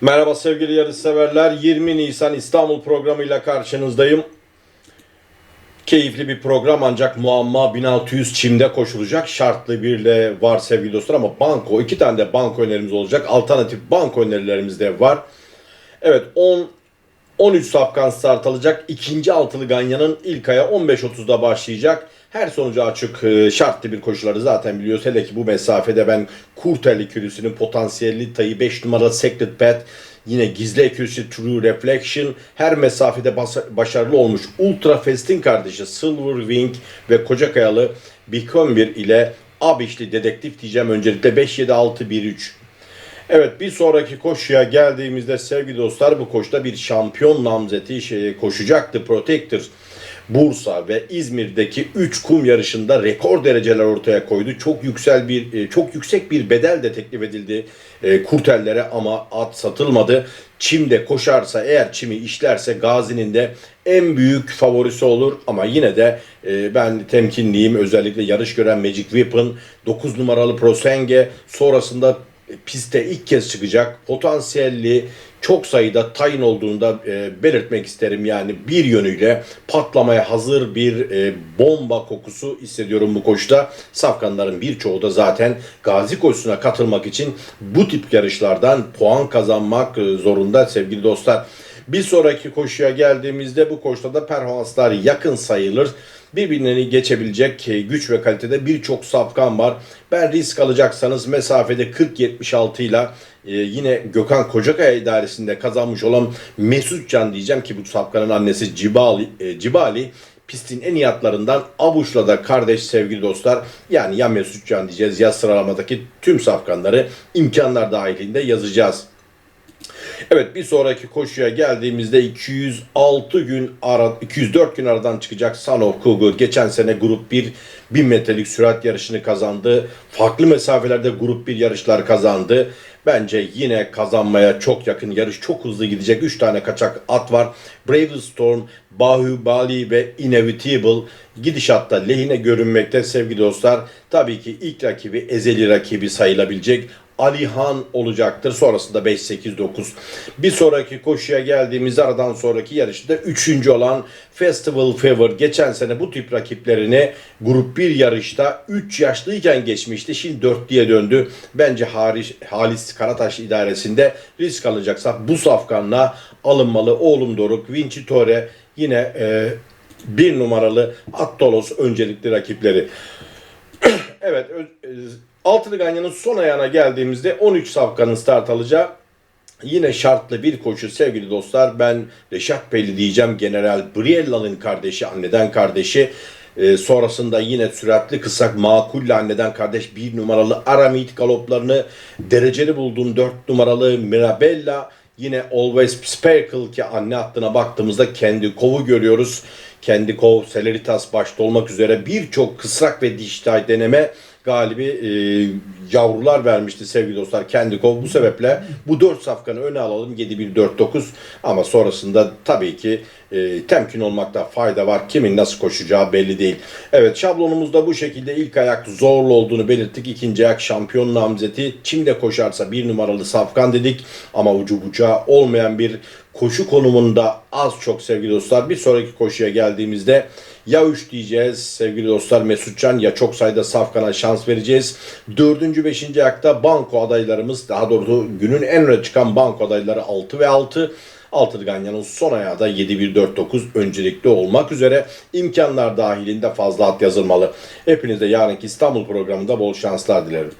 Merhaba sevgili yarışseverler. 20 Nisan İstanbul programıyla karşınızdayım. Keyifli bir program ancak muamma 1600 çimde koşulacak. Şartlı birle var sevgili dostlar ama banko iki tane de banko önerimiz olacak. Alternatif banko önerilerimiz de var. Evet 10 13 safkan start alacak. İkinci altılı Ganya'nın ilk aya 15.30'da başlayacak. Her sonucu açık e, şartlı bir koşuları zaten biliyoruz. Hele ki bu mesafede ben Kurtelli Kürüsü'nün potansiyelli tayı 5 numara Secret Pet Yine gizli ekürüsü True Reflection her mesafede başarılı olmuş. Ultra Fest'in kardeşi Silver Wing ve Kocakayalı Become bir ile Abişli dedektif diyeceğim öncelikle 5-7-6-1-3. Evet bir sonraki koşuya geldiğimizde sevgili dostlar bu koşuda bir şampiyon namzeti şey, koşacaktı Protector. Bursa ve İzmir'deki 3 kum yarışında rekor dereceler ortaya koydu. Çok yüksel bir e, çok yüksek bir bedel de teklif edildi e, kurtellere ama at satılmadı. Çim'de koşarsa eğer Çim'i işlerse Gazi'nin de en büyük favorisi olur ama yine de e, ben temkinliyim. Özellikle yarış gören Magic Weapon 9 numaralı Prosenge sonrasında piste ilk kez çıkacak potansiyelli çok sayıda tayin olduğunu da e, belirtmek isterim. Yani bir yönüyle patlamaya hazır bir e, bomba kokusu hissediyorum bu koşuda. Safkanların birçoğu da zaten gazi koşusuna katılmak için bu tip yarışlardan puan kazanmak e, zorunda sevgili dostlar. Bir sonraki koşuya geldiğimizde bu koşuda da performanslar yakın sayılır birbirlerini geçebilecek e, güç ve kalitede birçok safkan var. Ben risk alacaksanız mesafede 40-76 ile e, yine Gökhan Kocakaya idaresinde kazanmış olan Mesut Can diyeceğim ki bu safkanın annesi Cibali, e, Cibali pistin en iyi atlarından Abuş'la da kardeş sevgili dostlar. Yani ya Mesut Can diyeceğiz ya sıralamadaki tüm safkanları imkanlar dahilinde yazacağız. Evet bir sonraki koşuya geldiğimizde 206 gün ara 204 gün aradan çıkacak Sanok Kugu geçen sene grup 1 1000 metrelik sürat yarışını kazandı. Farklı mesafelerde grup 1 yarışlar kazandı. Bence yine kazanmaya çok yakın yarış çok hızlı gidecek 3 tane kaçak at var. Brave Storm, Bahubali ve Inevitable gidişatta lehine görünmekte sevgili dostlar. Tabii ki ilk rakibi ezeli rakibi sayılabilecek Alihan olacaktır. Sonrasında 5-8-9. Bir sonraki koşuya geldiğimiz aradan sonraki yarışta 3. olan Festival Fever geçen sene bu tip rakiplerini grup 1 yarışta 3 yaşlıyken geçmişti. Şimdi 4'lüye döndü. Bence Haris, Halis Karataş idaresinde risk alacaksa bu safkanla alınmalı. Oğlum Doruk, Vinci Tore yine e, bir numaralı Attolos öncelikli rakipleri. evet e, Altılı Ganyan'ın son ayağına geldiğimizde 13 safkanın start alacağı Yine şartlı bir koşu sevgili dostlar. Ben Reşat Beyli diyeceğim. General Briella'nın kardeşi, anneden kardeşi. Ee, sonrasında yine süratli kısak makulle anneden kardeş bir numaralı Aramid galoplarını dereceli bulduğum 4 numaralı Mirabella yine Always Sparkle ki anne hattına baktığımızda kendi kovu görüyoruz. Kendi kov, Celeritas başta olmak üzere birçok kısrak ve diştay deneme galibi e, yavrular vermişti sevgili dostlar kendi kov. Bu sebeple bu 4 safkanı öne alalım 7-1-4-9 ama sonrasında tabii ki e, temkin olmakta fayda var. Kimin nasıl koşacağı belli değil. Evet şablonumuzda bu şekilde ilk ayak zorlu olduğunu belirttik. İkinci ayak şampiyon namzeti. Çim'de koşarsa bir numaralı safkan dedik ama ucu bucağı olmayan bir koşu konumunda az çok sevgili dostlar. Bir sonraki koşuya geldiğimizde ya 3 diyeceğiz sevgili dostlar Mesutcan ya çok sayıda safkana şans vereceğiz. Dördüncü, beşinci ayakta banko adaylarımız daha doğrusu günün en öne çıkan banko adayları 6 ve 6. Altılı Ganyan'ın son ayağı da 7-1-4-9 öncelikli olmak üzere imkanlar dahilinde fazla at yazılmalı. Hepinize yarınki İstanbul programında bol şanslar dilerim.